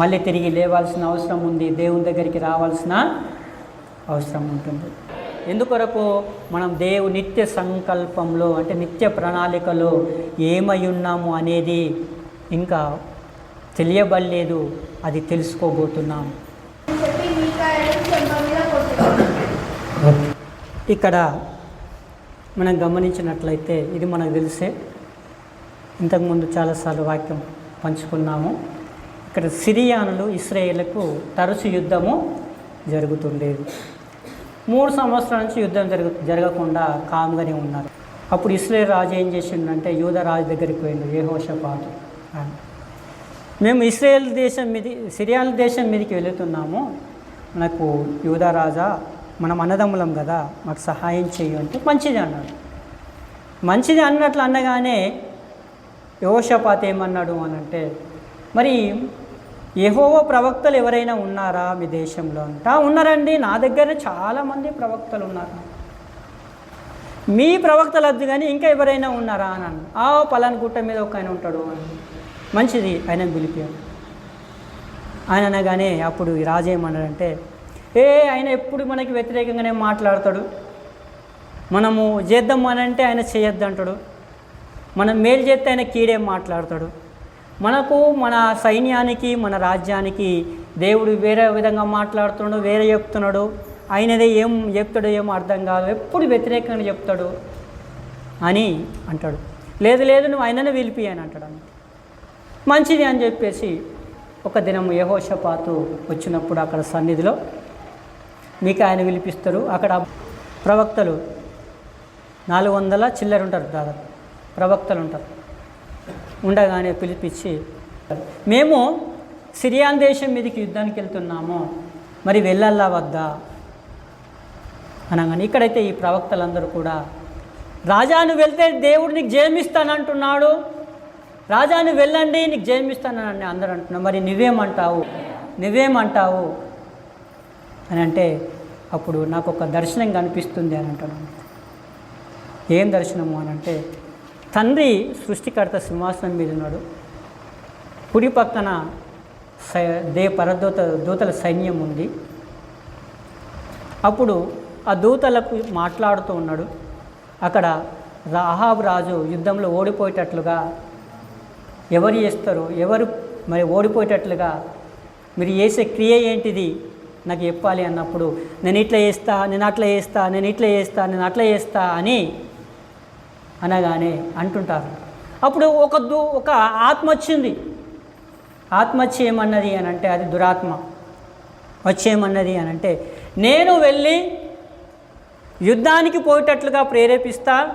మళ్ళీ తిరిగి లేవాల్సిన అవసరం ఉంది దేవుని దగ్గరికి రావాల్సిన అవసరం ఉంటుంది. ఎందుకొరకు మనం దేవు నిత్య సంకల్పంలో అంటే నిత్య ప్రణాళికలో ఏమై ఉన్నాము అనేది ఇంకా తెలియబడలేదు అది తెలుసుకోబోతున్నాం. ఇక్కడ మనం గమనించినట్లయితే ఇది మనకు తెలిసే ఇంతకుముందు చాలాసార్లు వాక్యం పంచుకున్నాము. ఇక్కడ సిరియానులు ఇస్రాయేళ్ళకు తరచు యుద్ధము జరుగుతుండేది. మూడు సంవత్సరాల నుంచి యుద్ధం జరుగు జరగకుండా కామ్గానే ఉన్నారు. అప్పుడు ఇస్రాయేల్ రాజు ఏం చేసిండంటే యూద రాజు దగ్గరికి పోయిండు ఏహోషపాటు అని. మేము ఇస్రాయేల్ దేశం మీది సిరియాల దేశం మీదకి వెళుతున్నాము. మనకు యూదా రాజా మనం అన్నదమ్ములం కదా మాకు సహాయం చెయ్యి అంటే మంచిది అన్నాడు. మంచిది అన్నట్లు అనగానే యోషపాత ఏమన్నాడు అని అంటే మరి యెహోవా ప్రవక్తలు ఎవరైనా ఉన్నారా మీ దేశంలో అంటా? ఉన్నారండి. నా దగ్గర చాలామంది ప్రవక్తలు ఉన్నారు. మీ ప్రవక్తలు వద్దు కానీ ఇంకా ఎవరైనా ఉన్నారా అని అన్న ఆ పలాని గుట్ట మీద ఒక ఆయన ఉంటాడు అని. మంచిది. ఆయన పిలిపాడు ఆయన అనగానే అప్పుడు రాజు ఏమన్నాడంటే ఏ ఆయన ఎప్పుడు మనకి వ్యతిరేకంగానే మాట్లాడతాడు? మనము చేద్దాం అని అంటే ఆయన చేయొద్దు అంటాడు మనం మేలు చేస్తే ఆయన కీడే మాట్లాడతాడు. మనకు మన సైన్యానికి మన రాజ్యానికి దేవుడు వేరే విధంగా మాట్లాడుతున్నాడు వేరే చెప్తున్నాడు. ఆయనదే ఏం చెప్తాడో ఏమో అర్థం కాదు. ఎప్పుడు వ్యతిరేకంగా చెప్తాడు అని అంటాడు. లేదు లేదు నువ్వు ఆయననే పిలిపి అని అంటాడు అన్నమాట. మంచిది అని చెప్పేసి ఒక దినం యహోషపాతు వచ్చినప్పుడు అక్కడ సన్నిధిలో మీకు ఆయన పిలిపిస్తారు. అక్కడ ప్రవక్తలు నాలుగు వందల చిల్లర ఉంటారు దాదాపు. ప్రవక్తలు ఉంటారు. ఉండగానే పిలిపించి మేము సిరియాన్ దేశం మీదకి యుద్ధానికి వెళ్తున్నాము. మరి వెళ్ళల్లా వద్దా? అనగానే ఇక్కడైతే ఈ ప్రవక్తలందరూ కూడా రాజా నువ్వు వెళ్తే దేవుడు నీకు జయమిస్తానంటున్నాడు. రాజా నువ్వు వెళ్ళండి నీకు జయమిస్తానని అందరూ అంటున్నాం మరి నువ్వేమంటావు? నువ్వేమంటావు? అని అంటే అప్పుడు నాకు ఒక దర్శనం కనిపిస్తుంది అని అంటున్నాను ఏం దర్శనము అని అంటే తండ్రి సృష్టికర్త సింహాసనం మీద ఉన్నాడు. కుడి పక్కన సై దే పరదూత దూతల సైన్యం ఉంది. అప్పుడు ఆ దూతలకు మాట్లాడుతూ ఉన్నాడు. అక్కడ రాహాబ్ రాజు యుద్ధంలో ఓడిపోయేటట్లుగా ఎవరు చేస్తారు ఎవరు మరి ఓడిపోయేటట్లుగా మీరు చేసే క్రియ ఏంటిది? నాకు చెప్పాలి అన్నప్పుడు నేను ఇట్లా చేస్తా నేను అట్లా చేస్తా నేను ఇట్లా చేస్తా నేను అట్లా చేస్తా అని అనగానే అంటుంటారు. అప్పుడు ఒక దు ఒక ఆత్మ వచ్చింది. ఆత్మ వచ్చి ఏమన్నది అని అంటే అది దురాత్మ. వచ్చేమన్నది అని అంటే నేను వెళ్ళి యుద్ధానికి పోయేటట్లుగా ప్రేరేపిస్తా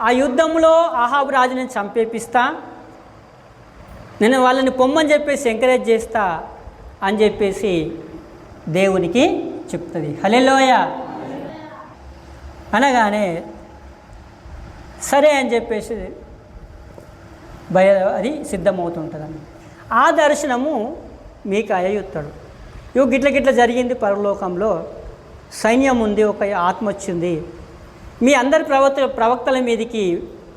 ఆ యుద్ధంలో అహాబ్ రాజుని చంపేపిస్తా నేను వాళ్ళని పొమ్మని చెప్పేసి ఎంకరేజ్ చేస్తా అని చెప్పేసి దేవునికి చెప్తుంది. హలెలోయ అనగానే సరే అని చెప్పేసి భయ అది సిద్ధమవుతుంటుందండి. ఆ దర్శనము మీకు అయ్యుత్తాడు ఇవి గిట్ల గిట్ల జరిగింది పరలోకంలో సైన్యం ఉంది ఒక ఆత్మ వచ్చింది. మీ అందరి ప్రవక్త ప్రవక్తల మీదకి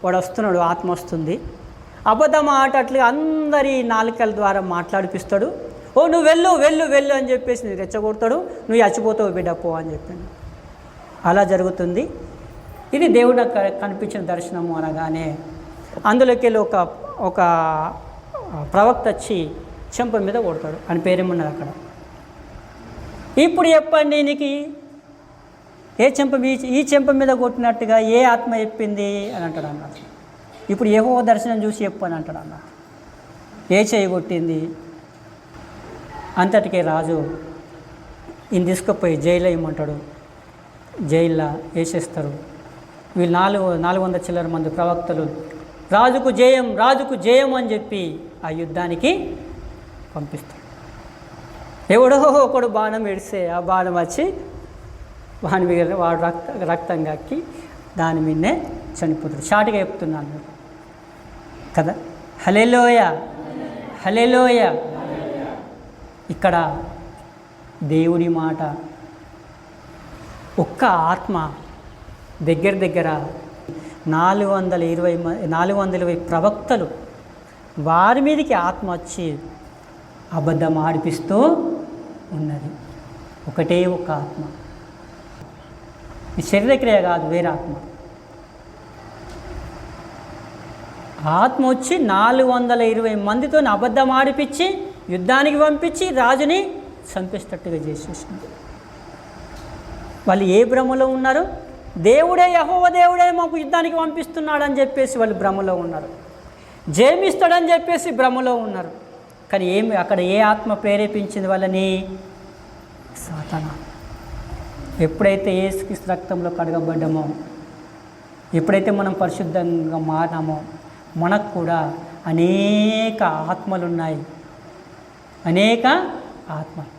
వాడు వస్తున్నాడు ఆత్మ వస్తుంది. అబద్ధం ఆటట్లు అందరి నాలుకల ద్వారా మాట్లాడిపిస్తాడు. ఓ నువ్వు వెళ్ళు వెళ్ళు వెళ్ళు అని చెప్పేసి రెచ్చగొడతాడు. నువ్వు చచ్చిపోతావు బిడ్డ పో అని చెప్పాను అలా జరుగుతుంది. ఇది దేవుడు కనిపించిన దర్శనము అనగానే అందులోకి వెళ్ళి ఒక ఒక ప్రవక్త వచ్చి చెంప మీద కొడతాడు. అని పేరేమున్నది అక్కడ? ఇప్పుడు చెప్పండి నీకు ఏ చెంప మీ ఈ చెంప మీద కొట్టినట్టుగా ఏ ఆత్మ చెప్పింది? అని అంటాడు అన్నాడు ఇప్పుడు ఏవో దర్శనం చూసి చెప్పు అని అంటాడు అన్న. ఏ చేయి కొట్టింది? అంతటికే రాజు ఈయన తీసుకుపోయి జైలు వేయమంటాడు జైల్లో వేసేస్తారు. వీళ్ళు నాలుగు నాలుగు వందల చిల్లర మంది ప్రవక్తలు రాజుకు జయం రాజుకు జయం అని చెప్పి ఆ యుద్ధానికి పంపిస్తాడు ఎవడో ఒకడు బాణం ఎడిస్తే ఆ బాణం వచ్చి వాని మిగిలిన వాడు రక్త రక్తం కక్కి దాని మీదనే చనిపోతాడు. షార్ట్గా చెప్తున్నాను కదా? హలెలోయ హలెలోయ ఇక్కడ దేవుని మాట ఒక్క ఆత్మ దగ్గర దగ్గర నాలుగు వందల ఇరవై మ నాలుగు వందల ఇరవై ప్రవక్తలు వారి మీదకి ఆత్మ వచ్చి అబద్ధం ఆడిపిస్తూ ఉన్నది. ఒకటే ఒక ఆత్మ. శరీరక్రియ కాదు వేరే ఆత్మ. ఆత్మ వచ్చి నాలుగు వందల ఇరవై మందితో అబద్ధం ఆడిపించి యుద్ధానికి పంపించి రాజుని చంపేటట్టుగా చేసేసింది. వాళ్ళు ఏ భ్రమలో ఉన్నారు? దేవుడే యహోవ దేవుడే మాకు యుద్ధానికి పంపిస్తున్నాడని చెప్పేసి వాళ్ళు భ్రమలో ఉన్నారు. జయమిస్తాడని చెప్పేసి భ్రమలో ఉన్నారు. కానీ ఏమి అక్కడ ఏ ఆత్మ ప్రేరేపించింది వాళ్ళని? సాతన. ఎప్పుడైతే ఏసుక్రీస్తు రక్తంలో కడగబడ్డామో ఎప్పుడైతే మనం పరిశుద్ధంగా మారామో మనకు కూడా అనేక ఆత్మలు ఉన్నాయి అనేక ఆత్మలు.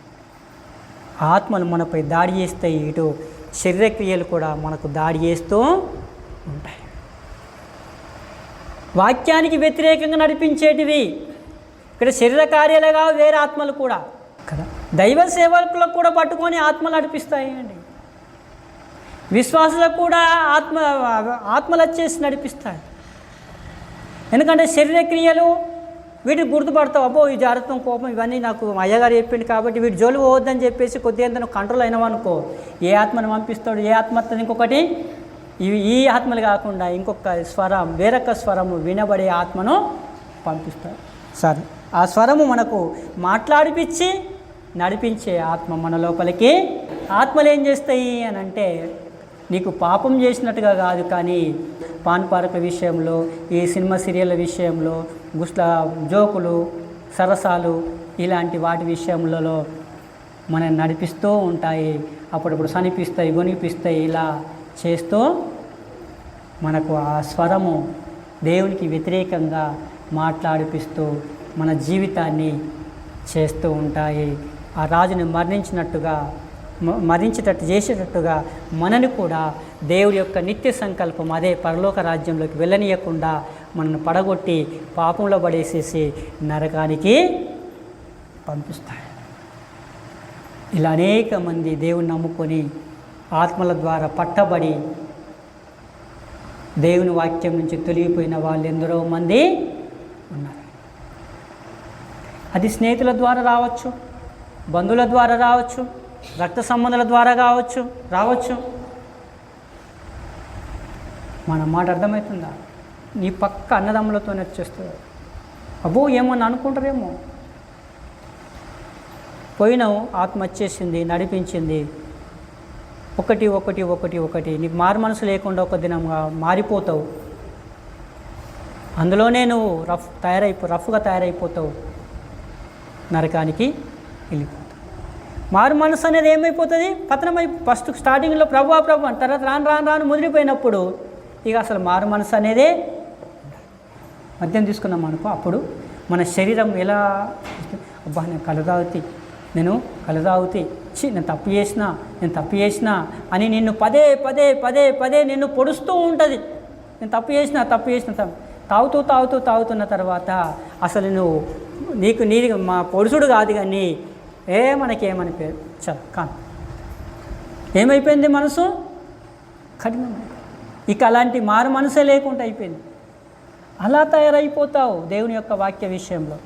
ఆత్మలు మనపై దాడి చేస్తాయి ఇటు శరీరక్రియలు కూడా మనకు దాడి చేస్తూ ఉంటాయి. వాక్యానికి వ్యతిరేకంగా నడిపించేటివి ఇక్కడ శరీర కార్యాలుగా వేరే ఆత్మలు కూడా. కదా? దైవ సేవకులకు కూడా పట్టుకొని ఆత్మలు నడిపిస్తాయి అండి. విశ్వాసులకు కూడా ఆత్మ ఆత్మలు వచ్చేసి నడిపిస్తాయి. ఎందుకంటే శరీరక్రియలు వీటికి గుర్తుపడతావు అబ్బో ఈ జాగ్రత్తం కోపం ఇవన్నీ నాకు అయ్యగారు చెప్పింది కాబట్టి వీటి జోలు పోవద్దని చెప్పేసి కొద్దిగా నువ్వు కంట్రోల్ అయినావనుకో ఏ ఆత్మను పంపిస్తాడు ఏ ఆత్మ వస్తుంది ఇంకొకటి ఇవి ఈ ఆత్మలు కాకుండా ఇంకొక స్వరం వేరొక స్వరము వినబడే ఆత్మను పంపిస్తాడు. సరే. ఆ స్వరము మనకు మాట్లాడిపించి నడిపించే ఆత్మ మన లోపలికి. ఆత్మలు ఏం చేస్తాయి అని అంటే నీకు పాపం చేసినట్టుగా కాదు కానీ పాన్ పార్క్ విషయంలో ఈ సినిమా సీరియల్ విషయంలో గుస్ల జోకులు సరసాలు ఇలాంటి వాటి విషయంలో మనం నడిపిస్తూ ఉంటాయి. అప్పుడప్పుడు సనిపిస్తాయి గొనిపిస్తాయి ఇలా చేస్తూ మనకు ఆ స్వరము దేవునికి వ్యతిరేకంగా మాట్లాడిపిస్తూ మన జీవితాన్ని చేస్తూ ఉంటాయి. ఆ రాజుని మరణించినట్టుగా మ- చేసేటట్టుగా మనని కూడా దేవుడి యొక్క నిత్య సంకల్పం అదే పరలోక రాజ్యంలోకి వెళ్ళనీయకుండా మనను పడగొట్టి పాపంలో పడేసేసి నరకానికి పంపిస్తాయి. ఇలా అనేక మంది దేవుని నమ్ముకొని ఆత్మల ద్వారా పట్టబడి దేవుని వాక్యం నుంచి తొలగిపోయిన వాళ్ళు ఎందరో మంది ఉన్నారు. అది స్నేహితుల ద్వారా రావచ్చు బంధువుల ద్వారా రావచ్చు రక్త సంబంధాల ద్వారా కావచ్చు రావచ్చు. మన మాట అర్థమవుతుందా? నీ పక్క అన్నదమ్ములతో వచ్చేస్తుంది అబ్బో ఏమన్నా అనుకుంటారేమో? పోయినావు ఆత్మ వచ్చేసింది నడిపించింది. ఒకటి ఒకటి ఒకటి ఒకటి. నీకు మారు మనసు లేకుండా ఒక దినంగా మారిపోతావు. అందులోనే నువ్వు రఫ్ తయారైపో రఫ్గా తయారైపోతావు. నరకానికి వెళ్ళిపో. మారు మనసు అనేది ఏమైపోతుంది? పతనమై ఫస్ట్ స్టార్టింగ్లో ప్రభు ప్రభు అని తర్వాత రాను రాను రాను ముదిరిపోయినప్పుడు ఇక అసలు మారు మనసు అనేదే మద్యం తీసుకున్నాం అనుకో అప్పుడు మన శరీరం ఎలా అబ్బా నేను కలదావుతి. నేను కలదావుతి. చి నేను తప్పు చేసినా నేను తప్పు చేసినా అని నిన్ను పదే పదే పదే పదే నిన్ను పొడుస్తూ ఉంటుంది. నేను తప్పు చేసిన తప్పు చేసిన తాగుతూ తాగుతూ తాగుతున్న తర్వాత అసలు నువ్వు నీకు నీది మా పొడుసుడు కాదు కానీ ఏ మనకేమని పేరు చదువు కాన్ ఏమైపోయింది మనసు? కఠినం. ఇక అలాంటి మారు మనసే లేకుండా అయిపోయింది. అలా తయారైపోతావు దేవుని యొక్క వాక్య విషయంలో.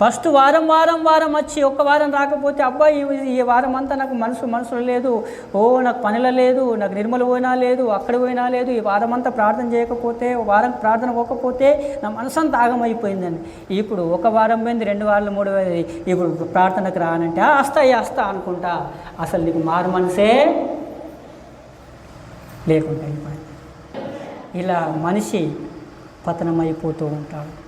ఫస్ట్ వారం వారం వారం వచ్చి ఒక వారం రాకపోతే అబ్బాయి ఈ వారం అంతా నాకు మనసు మనసులో లేదు. ఓ నాకు పనుల లేదు నాకు నిర్మల పోయినా లేదు అక్కడ పోయినా లేదు. ఈ వారం అంతా ప్రార్థన చేయకపోతే వారం ప్రార్థన పోకపోతే నా మనసు అంతా ఆగమైపోయిందని ఇప్పుడు ఒక వారం పోయింది రెండు వారాలు మూడు వేలు ఇప్పుడు ప్రార్థనకు రానంటే "ఆ, వస్తా ఈ వస్తా అనుకుంటా. అసలు నీకు మారు మనసే లేకుండా అయిపోయింది. ఇలా మనిషి పతనమైపోతూ ఉంటాడు.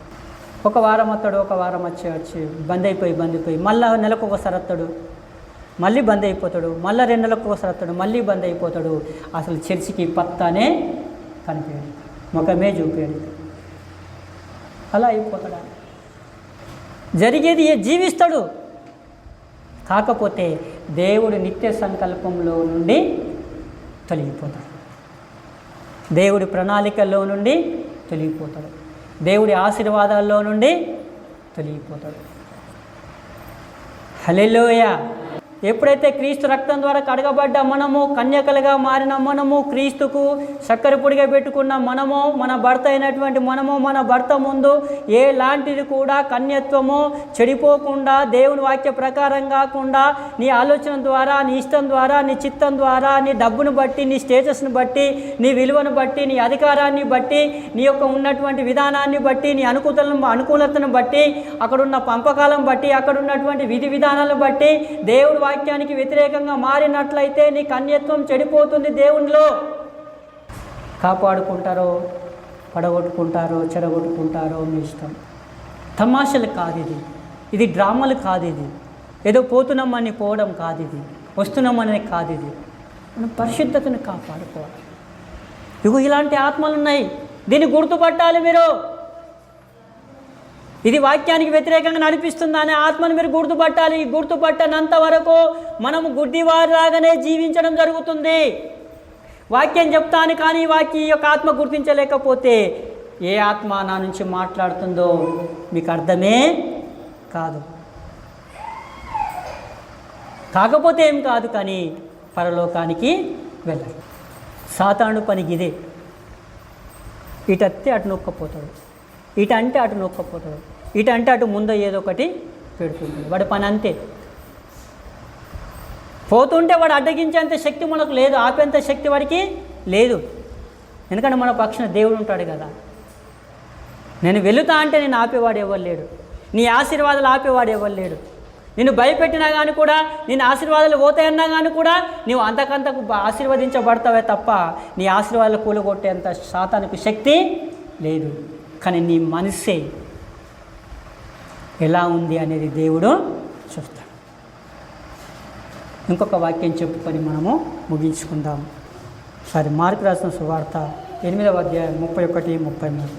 ఒక వారం వస్తాడు ఒక వారం వచ్చి వచ్చి బంద్ అయిపోయి బంద్ అయిపోయి మళ్ళీ నెలకు ఒకసారి వస్తాడు. మళ్ళీ బంద్ అయిపోతాడు మళ్ళీ రెండు నెలలకు ఒకసారి వస్తాడు మళ్ళీ బంద్ అయిపోతాడు. అసలు చర్చికి పత్తానే కనిపించడు ముఖమే చూపాడు అలా అయిపోతాడు జరిగేది ఏ- జీవిస్తాడు? కాకపోతే దేవుడు నిత్య సంకల్పంలో నుండి తొలగిపోతాడు. దేవుడి ప్రణాళికల్లో నుండి తొలగిపోతాడు. దేవుడి ఆశీర్వాదాల్లో నుండి తొలగిపోతాడు. హలెలోయ ఎప్పుడైతే క్రీస్తు రక్తం ద్వారా కడగబడ్డ మనము కన్యకలుగా మారిన మనము క్రీస్తుకు చక్కెర పొడిగా పెట్టుకున్న మనము మన భర్త అయినటువంటి మనము మన భర్త ముందు ఎలాంటిది కూడా కన్యత్వము చెడిపోకుండా దేవుని వాక్య ప్రకారం కాకుండా నీ ఆలోచన ద్వారా నీ ఇష్టం ద్వారా నీ చిత్తం ద్వారా నీ డబ్బును బట్టి నీ స్టేటస్ని బట్టి నీ విలువను బట్టి నీ అధికారాన్ని బట్టి నీ యొక్క ఉన్నటువంటి విధానాన్ని బట్టి నీ అనుకూలతను అనుకూలతను బట్టి అక్కడున్న పంపకాలను బట్టి అక్కడ ఉన్నటువంటి విధి విధానాలను బట్టి దేవుడి వాక్యానికి వ్యతిరేకంగా మారినట్లయితే నీ కన్యత్వం చెడిపోతుంది దేవునిలో. కాపాడుకుంటారో పడగొట్టుకుంటారో చెడగొట్టుకుంటారో మీ ఇష్టం. తమాషలు కాదు ఇది ఇది డ్రామాలు కాదు ఇది ఏదో పోతున్నామని పోవడం కాదు ఇది వస్తున్నామని కాదు ఇది మనం పరిశుద్ధతను కాపాడుకోవాలి. ఇగో ఇలాంటి ఆత్మలు ఉన్నాయి దీన్ని గుర్తుపట్టాలి మీరు. ఇది వాక్యానికి వ్యతిరేకంగా నడిపిస్తుంది అనే ఆత్మను మీరు గుర్తుపట్టాలి. గుర్తుపట్టనంత వరకు మనము గుడ్డివారిలాగానే జీవించడం జరుగుతుంది. వాక్యం చెప్తాను కానీ వాక్య ఈ యొక్క ఆత్మ గుర్తించలేకపోతే ఏ ఆత్మ నా నుంచి మాట్లాడుతుందో మీకు అర్థమే కాదు. కాకపోతే ఏం కాదు కానీ పరలోకానికి వెళ్ళాలి సాతాను పనికి ఇదే. ఇటత్తే అటు నొక్కపోతాడు. ఇటు అంటే అటు నొక్కపోతాడు. ఇటు అంటే అటు ముందు ఏదో ఒకటి పెడుతుంటాడు. వాడి పని అంతే. పోతుంటే వాడు అడ్డగించేంత శక్తి మనకు లేదు ఆపేంత శక్తి వాడికి లేదు. ఎందుకంటే మన పక్షణ దేవుడు ఉంటాడు కదా. నేను వెళుతా అంటే నేను ఆపేవాడు ఎవరు లేడు. నీ ఆశీర్వాదాలు ఆపేవాడు ఎవరు లేడు. నిన్ను భయపెట్టినా కానీ కూడా నేను ఆశీర్వాదాలు పోతాయన్నా కానీ కూడా నువ్వు అంతకంతకు ఆశీర్వదించబడతావే తప్ప నీ ఆశీర్వాదాలు కూలగొట్టేంత శాతానికి శక్తి లేదు. కానీ నీ మనసే ఎలా ఉంది అనేది దేవుడు చూస్తాడు. ఇంకొక వాక్యం చెప్పుకొని మనము ముగించుకుందాం. సరే మార్కు రాసిన సువార్త ఎనిమిదవ అధ్యాయం ముప్పై ఒకటి ముప్పై మూడు.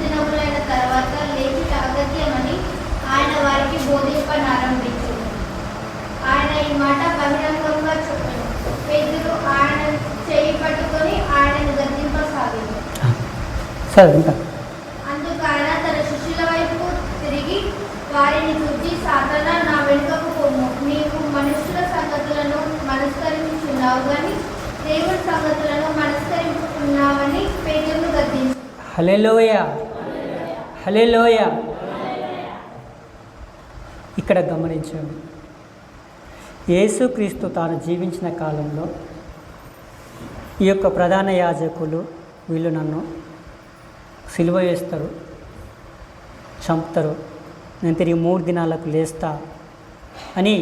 దినములైన తర్వాత లేచి ఆయన వారికి బోధింపనారంభించు మాట బహిరంగంగా ఆయన చేయి పట్టుకొని ఆయనను గద్దింపసాగింది. సరే ఇంకా. అందుకు ఆయన తన శిష్యుల వైపు తిరిగి వారిని చూచి సాధన నా వెనుకకు పోము. నీవు మనుషుల సంగతులను మనస్కరించున్నావు కానీ దేవుని సంగతులను మనస్కరించుకున్నావని పేదలను గద్దించు హలెలోయ హలెలోయ ఇక్కడ గమనించండి. యేసుక్రీస్తు తాను జీవించిన కాలంలో ఈ యొక్క ప్రధాన యాజకులు వీళ్ళు నన్ను సిలువ వేస్తారు చంపుతారు నేను తిరిగి మూడు దినాలకు లేస్తా అని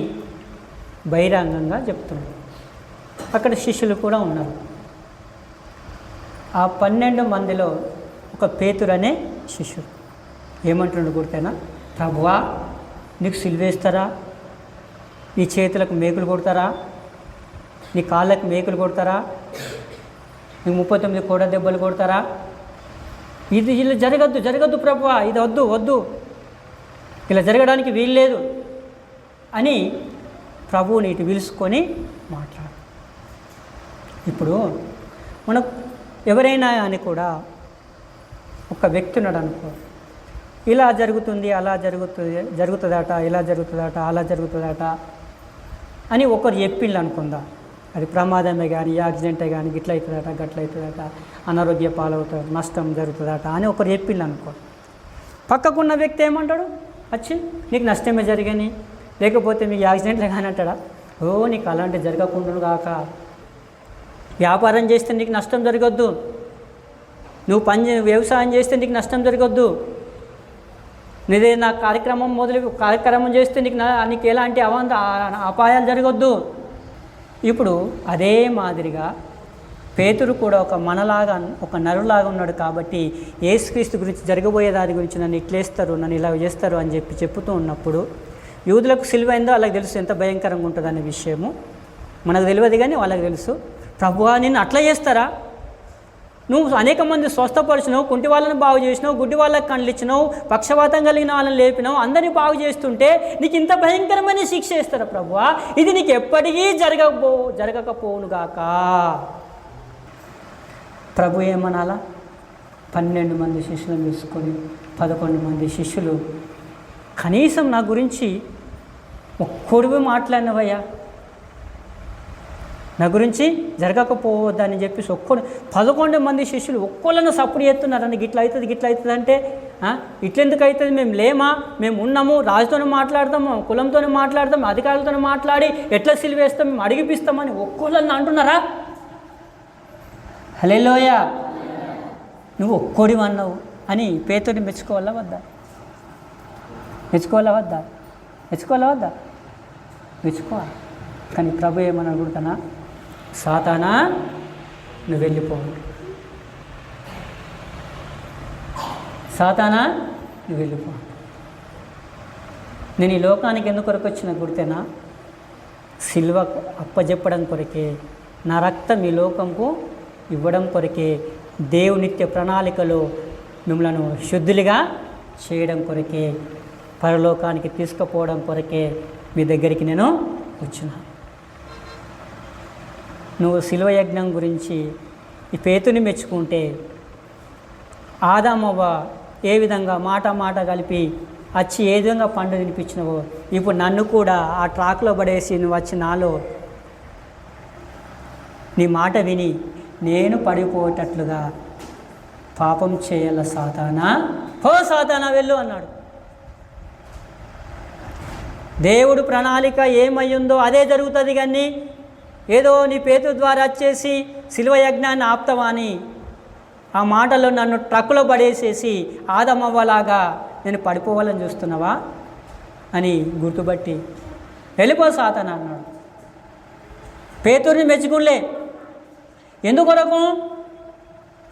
బహిరంగంగా చెప్తున్నాడు అక్కడ శిష్యులు కూడా ఉన్నారు. ఆ పన్నెండు మందిలో ఒక పేతురు అనే శిష్యుడు. ఏమంటున్నాడు గుర్తైనా ప్రభువా నీకు సిలువేస్తారా నీ చేతులకు మేకులు కొడతారా? నీ కాళ్ళకు మేకులు కొడతారా? నీకు ముప్పై తొమ్మిది కోడ దెబ్బలు కొడతారా? ఇది ఇలా జరగద్దు జరగద్దు ప్రభు ఇది వద్దు వద్దు. ఇలా జరగడానికి వీల్లేదు అని ప్రభువుని ఇటు పిలుచుకొని మాట్లాడు. ఇప్పుడు మనకు ఎవరైనా అని కూడా ఒక వ్యక్తి ఉన్నాడు అనుకో ఇలా జరుగుతుంది అలా జరుగుతుంది జరుగుతుందట ఇలా జరుగుతుందట అలా జరుగుతుందట అని ఒకరు చెప్పిండ్రు అనుకుందాం. అది ప్రమాదమే కానీ యాక్సిడెంటే కానీ గిట్ల అవుతుందట గట్ల అవుతుందట అనారోగ్య పాలవుతుంది నష్టం జరుగుతుందట అని ఒకరు చెప్పిండ్రు అనుకో. పక్కకున్న వ్యక్తి ఏమంటాడు? వచ్చి నీకు నష్టమే జరిగని. లేకపోతే మీకు యాక్సిడెంట్లే కానీ అంటాడా? ఓ నీకు అలాంటి జరగకుండా కాక వ్యాపారం చేస్తే నీకు నష్టం జరగద్దు. నువ్వు పని వ్యవసాయం చేస్తే నీకు నష్టం జరగద్దు. నీదే నా కార్యక్రమం మొదలు కార్యక్రమం చేస్తే నీకు నా నీకు ఎలాంటి అవంత అపాయాలు జరగొద్దు. ఇప్పుడు అదే మాదిరిగా పేతురు కూడా ఒక మనలాగా ఒక నరులాగా ఉన్నాడు కాబట్టి ఏసుక్రీస్తు గురించి జరగబోయే దాని గురించి నన్ను ఇట్లేస్తారు నన్ను ఇలా చేస్తారు అని చెప్పి చెప్తూ ఉన్నప్పుడు యూదులకు సిలువైందో వాళ్ళకి తెలుసు ఎంత భయంకరంగా ఉంటుందనే విషయము. మనకు తెలియదు కానీ వాళ్ళకి తెలుసు. ప్రభువా నిన్ను అట్లా చేస్తారా? నువ్వు అనేక మంది స్వస్థపరిచినావు కుంటి వాళ్ళని బాగు చేసినావు గుడ్డి వాళ్ళకి కండ్లిచ్చినావు పక్షపాతం పక్షవాతం కలిగిన వాళ్ళని లేపినావు అందరినీ బాగు చేస్తుంటే నీకు ఇంత భయంకరమైన శిక్ష ఇస్తారు ప్రభువా? ఇది నీకు ఎప్పటికీ జరగకపో జరగకపోవునుగాక ప్రభు ఏమనాలా? పన్నెండు మంది శిష్యులను తీసుకొని పదకొండు మంది శిష్యులు కనీసం నా గురించి ఒక్కడివి మాట్లాడినవయ్యా. నా గురించి జరగకపోవద్దని చెప్పేసి ఒక్కడు పదకొండు మంది శిష్యులు ఒక్కోళ్ళను సపోర్ట్ చేస్తున్నారని గిట్ల అవుతుంది గిట్ల అవుతుంది అంటే ఇట్లెందుకు అవుతుంది? మేము లేమా? మేము ఉన్నాము రాజుతోనే మాట్లాడతాము కులంతో మాట్లాడతాము అధికారులతో మాట్లాడి ఎట్లా సిలివేస్తాం మేము అడిగిపిస్తామని ఒక్కళ్ళని అంటున్నారా? హలేలోయ నువ్వు ఒక్కడి అన్నావు అని పేతుని మెచ్చుకోవాలా వద్దా? మెచ్చుకోవాలా వద్దా? మెచ్చుకోవాలా వద్దా? మెచ్చుకోవాలి. కానీ ప్రభు ఏమని అడుగుతానా? సాతానా నువ్వు వెళ్ళిపో సాతానా నువ్వు వెళ్ళిపో నేను ఈ లోకానికి ఎందుకు కొరకు వచ్చిన గుర్తేనా? సిల్వ అప్పజెప్పడం కొరకే నా రక్తం ఈ లోకంకు ఇవ్వడం కొరకే దేవునిత్య ప్రణాళికలో మిమ్మలను శుద్ధులుగా చేయడం కొరకే పరలోకానికి తీసుకుపోవడం కొరకే మీ దగ్గరికి నేను వచ్చినాను నువ్వు శిలువ యజ్ఞం గురించి ఈ పేతుని మెచ్చుకుంటే ఆదామవ్వ ఏ విధంగా మాట మాట కలిపి వచ్చి ఏ విధంగా పండు తినిపించినవో ఇప్పుడు నన్ను కూడా ఆ ట్రాక్లో పడేసి నువ్వు వచ్చి నాలో నీ మాట విని నేను పడిపోయేటట్లుగా పాపం చేయాల సాతానా? పో సాతానా వెళ్ళు అన్నాడు. దేవుడు ప్రణాళిక ఏమయ్యిందో అదే జరుగుతుంది కానీ ఏదో నీ పేతు ద్వారా వచ్చేసి శిలువ యజ్ఞాన్ని ఆప్తవా అని ఆ మాటలో నన్ను ట్రక్కులో పడేసేసి ఆదమవ్వలాగా నేను పడిపోవాలని చూస్తున్నావా అని గుర్తుపట్టి వెళ్ళిపో సాతన్ అన్నాడు. పేతుర్ని మెచ్చుకునిలే. ఎందుకొరకు?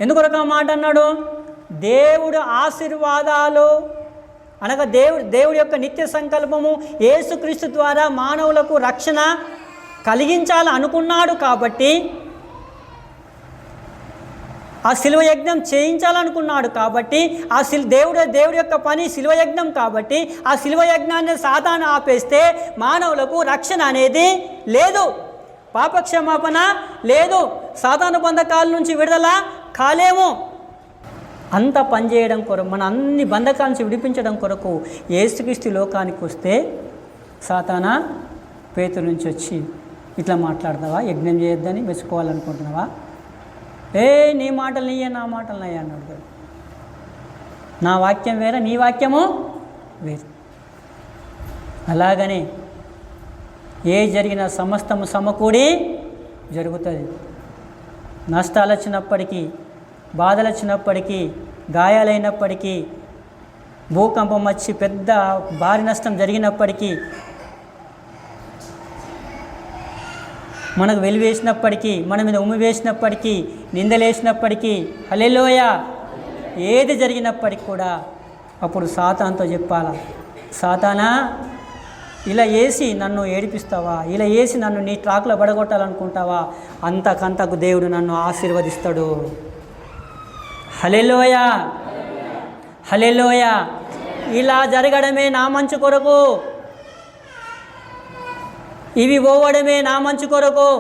ఎందుకొరకు ఆ మాట అన్నాడు? దేవుడు ఆశీర్వాదాలు అనగా దేవుడు దేవుడి యొక్క నిత్య సంకల్పము యేసుక్రీస్తు ద్వారా మానవులకు రక్షణ కలిగించాలనుకున్నాడు కాబట్టి ఆ శిలువ యజ్ఞం చేయించాలనుకున్నాడు కాబట్టి ఆ శిల్ దేవుడు దేవుడి యొక్క పని శిలువ యజ్ఞం కాబట్టి ఆ శిలువ యజ్ఞాన్ని సాధాన ఆపేస్తే మానవులకు రక్షణ అనేది లేదు. పాపక్షమాపణ లేదు. సాధారణ బంధకాల నుంచి విడుదల కాలేము. అంత పనిచేయడం కొరకు మన అన్ని బంధకాల నుంచి విడిపించడం కొరకు ఏసుక్రీస్తు లోకానికి వస్తే సాతాన పేతు నుంచి వచ్చి ఇట్లా మాట్లాడతావా? యజ్ఞం చేయొద్దని మెచ్చుకోవాలనుకుంటున్నావా ఏ నీ మాటలు నీయే నా మాటలు నయ్యే అన్నాడు నా వాక్యం వేరే నీ వాక్యము వేరు. అలాగనే ఏ జరిగిన సమస్తము సమకూడి జరుగుతుంది. నష్టాలు వచ్చినప్పటికీ బాధలు వచ్చినప్పటికీ గాయాలైనప్పటికీ భూకంపం వచ్చి పెద్ద భారీ నష్టం జరిగినప్పటికీ మనకు వెలివేసినప్పటికీ మన మీద ఉమ్మి వేసినప్పటికీ నిందలేసినప్పటికీ హలెలోయ ఏది జరిగినప్పటికీ కూడా అప్పుడు సాతాన్తో చెప్పాలా సాతానా ఇలా వేసి నన్ను ఏడిపిస్తావా? ఇలా వేసి నన్ను నీ ట్రాక్లో పడగొట్టాలనుకుంటావా? అంతకంతకు దేవుడు నన్ను ఆశీర్వదిస్తాడు. హలెలోయ హలెలోయ ఇలా జరగడమే నా మంచు కొరకు. ఇవి పోవడమే నా మంచు కొరకు.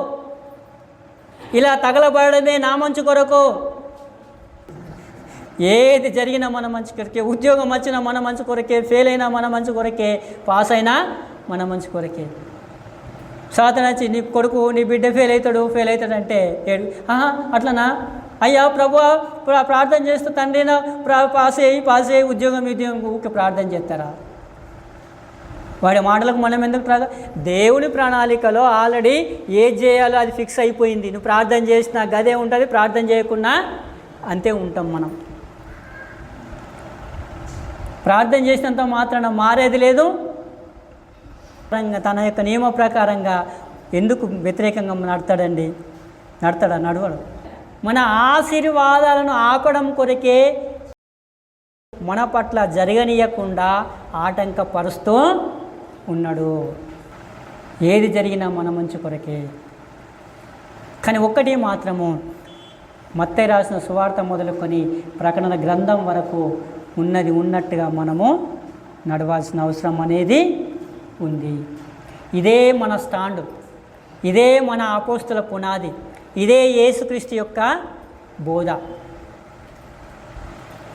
ఇలా తగలబడమే నా మంచు కొరకు. ఏది జరిగినా మన మంచి కొరకే ఉద్యోగం వచ్చినా మన మంచి కొరకే ఫెయిల్ అయినా మన మంచి కొరకే పాస్ అయినా మన మంచి కొరకే. సాధన వచ్చి నీ కొడుకు నీ బిడ్డ ఫెయిల్ అవుతాడు ఫెయిల్ అవుతాడంటే ఏడు ఆహా అట్లనా? అయ్యా ప్రభు ప్రార్థన చేస్తూ తండ్రి పాస్ అయ్యి పాస్ అయ్యి ఉద్యోగం ఉద్యోగం ప్రార్థన చేస్తారా? వాడి మాటలకు మనం ఎందుకు ప్రార్థన దేవుని ప్రణాళికలో ఆల్రెడీ ఏది చేయాలో అది ఫిక్స్ అయిపోయింది. నువ్వు ప్రార్థన చేసినా గదే ఉంటుంది ప్రార్థన చేయకుండా అంతే ఉంటాం మనం. ప్రార్థన చేసినంత మాత్రాన మారేది లేదు. తన యొక్క నియమ ప్రకారంగా ఎందుకు వ్యతిరేకంగా నడతాడండి? నడతాడా? నడవడు. మన ఆశీర్వాదాలను ఆపడం కొరకే మన పట్ల జరగనీయకుండా ఆటంకపరుస్తూ ఉన్నాడు. ఏది జరిగినా మన మంచి కొరకే. కానీ ఒక్కటి మాత్రము మత్తయ్య రాసిన సువార్త మొదలుకొని ప్రకటన గ్రంథం వరకు ఉన్నది ఉన్నట్టుగా మనము నడవాల్సిన అవసరం అనేది ఉంది. ఇదే మన స్టాండ్. ఇదే మన అపోస్తుల పునాది. ఇదే యేసుక్రీస్తు యొక్క బోధ.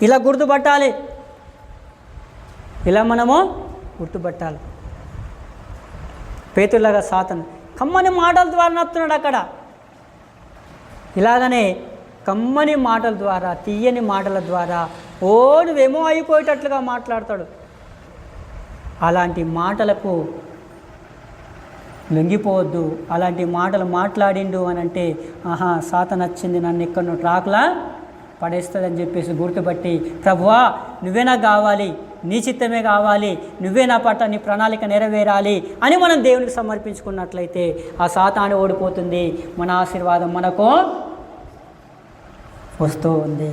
ఇలా గుర్తుపట్టాలి. ఇలా మనము గుర్తుపట్టాలి. పేతులాగా సాతను కమ్మని మాటల ద్వారా నడుతున్నాడు అక్కడ. ఇలాగనే కమ్మని మాటల ద్వారా తీయని మాటల ద్వారా ఓ నువ్వేమో అయిపోయేటట్లుగా మాట్లాడతాడు. అలాంటి మాటలకు లొంగిపోవద్దు అలాంటి మాటలు మాట్లాడిండు అని అంటే ఆహా సాత నచ్చింది నన్ను ఎక్కడో ట్రాక్లా పడేస్తుందని చెప్పేసి గుర్తుపట్టి ప్రభువా నువ్వే నాకు కావాలి. నీ చిత్తమే కావాలి నువ్వే నా పట్ల నీ ప్రణాళిక నెరవేరాలి అని మనం దేవునికి సమర్పించుకున్నట్లయితే ఆ సాతాను ఓడిపోతుంది. మన ఆశీర్వాదం మనకు వస్తూ ఉంది.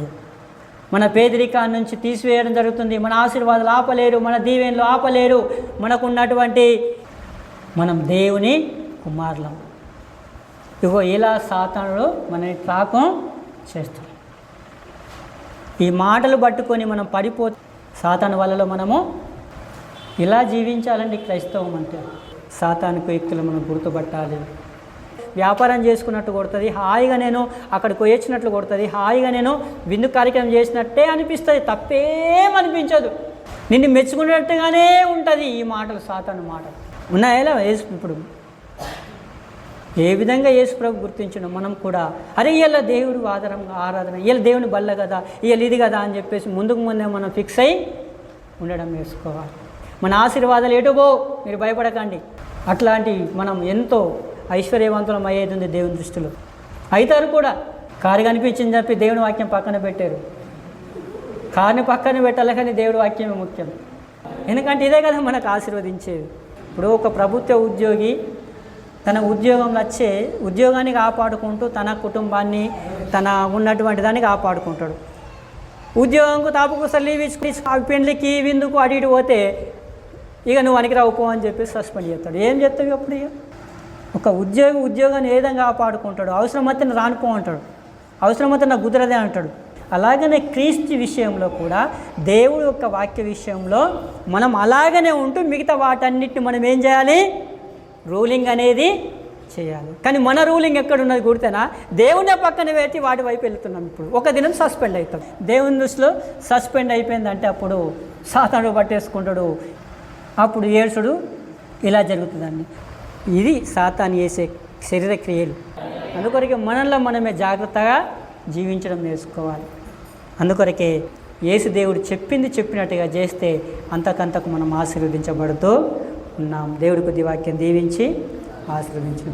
మన పేదరికాన్ని నుంచి తీసివేయడం జరుగుతుంది. మన ఆశీర్వాదాలు ఆపలేరు మన దీవెనలు ఆపలేరు. మనకు ఉన్నటువంటి మనం దేవుని కుమారులం. ఇగో ఇలా సాతానుడు మనని ట్రాకం చేస్తాడు. ఈ మాటలు పట్టుకొని మనం పడిపో సాతాను వలలో మనము ఇలా జీవించాలండి క్రైస్తవం అంటే. సాతానుకు వ్యక్తులు మనం గుర్తుపట్టాలి. వ్యాపారం చేసుకున్నట్టు కొడుతుంది. హాయిగా నేను అక్కడికి వచ్చినట్లు కొడుతుంది. హాయిగా నేను విందు కార్యక్రమం చేసినట్టే అనిపిస్తుంది. తప్పేం అనిపించదు. నిన్ను మెచ్చుకున్నట్టుగానే ఉంటుంది ఈ మాటలు సాతాను మాటలు. ఉన్నాయా ఇప్పుడు ఏ విధంగా యేసు ప్రభు గుర్తించడం మనం కూడా అరే ఇలా దేవుడు ఆధారం ఆరాధన ఇలా దేవుని బల్ల కదా ఇలా ఇది కదా అని చెప్పేసి ముందుకు ముందే మనం ఫిక్స్ అయి ఉండడం వేసుకోవాలి. మన ఆశీర్వాదాలు ఎటుబో మీరు భయపడకండి. అట్లాంటి మనం ఎంతో ఐశ్వర్యవంతులం అయ్యేది ఉంది దేవుని దృష్టిలో. అవుతారు కూడా. కారు కనిపించింది చెప్పి దేవుని వాక్యం పక్కన పెట్టారు. కారుని పక్కన పెట్టాలి కానీ దేవుడి వాక్యమే ముఖ్యం. ఎందుకంటే ఇదే కదా మనకు ఆశీర్వదించేది. ఇప్పుడు ఒక ప్రభుత్వ ఉద్యోగి తన ఉద్యోగంలో వచ్చే ఉద్యోగాన్ని కాపాడుకుంటూ తన కుటుంబాన్ని తన ఉన్నటువంటి దాన్ని కాపాడుకుంటాడు. ఉద్యోగంకు తాపకుసలు లీవ్ ఇచ్చుకుని పెండ్లికి విందుకు అటు ఇటు పోతే ఇక నువ్వు అనికి రావుకో అని చెప్పి సస్పెండ్ చేస్తాడు. ఏం చేస్తావు అప్పుడు ఇక? ఒక ఉద్యోగి ఉద్యోగాన్ని ఏ విధంగా కాపాడుకుంటాడు? అవసరమైతే రానుకో అంటాడు. అవసరమైతే నాకు కుదరదే అంటాడు. అలాగనే క్రీస్తు విషయంలో కూడా దేవుడు యొక్క వాక్య విషయంలో మనం అలాగనే ఉంటూ మిగతా వాటన్నిటిని మనం ఏం చేయాలి? రూలింగ్ అనేది చేయాలి. కానీ మన రూలింగ్ ఎక్కడున్నది గుర్తేనా? దేవునే పక్కన పెట్టి వాటి వైపు వెళ్తున్నాం ఇప్పుడు. ఒక దినం సస్పెండ్ అవుతాం. దేవుని దృష్టిలో సస్పెండ్ అయిపోయిందంటే అప్పుడు సాతాను పట్టేసుకుంటాడు. అప్పుడు ఏడుచుడు. ఇలా జరుగుతుందండి. ఇది సాతాను చేసే శరీర క్రియలు. అందుకొరకే మనలో మనమే జాగ్రత్తగా జీవించడం నేర్చుకోవాలి. అందుకొరకే యేసు దేవుడు చెప్పింది చెప్పినట్టుగా చేస్తే అంతకంతకు మనం ఆశీర్వదించబడుతూ ఉన్నాం దేవుడి కొద్ది వాక్యం దీవించి ఆశ్రమించిన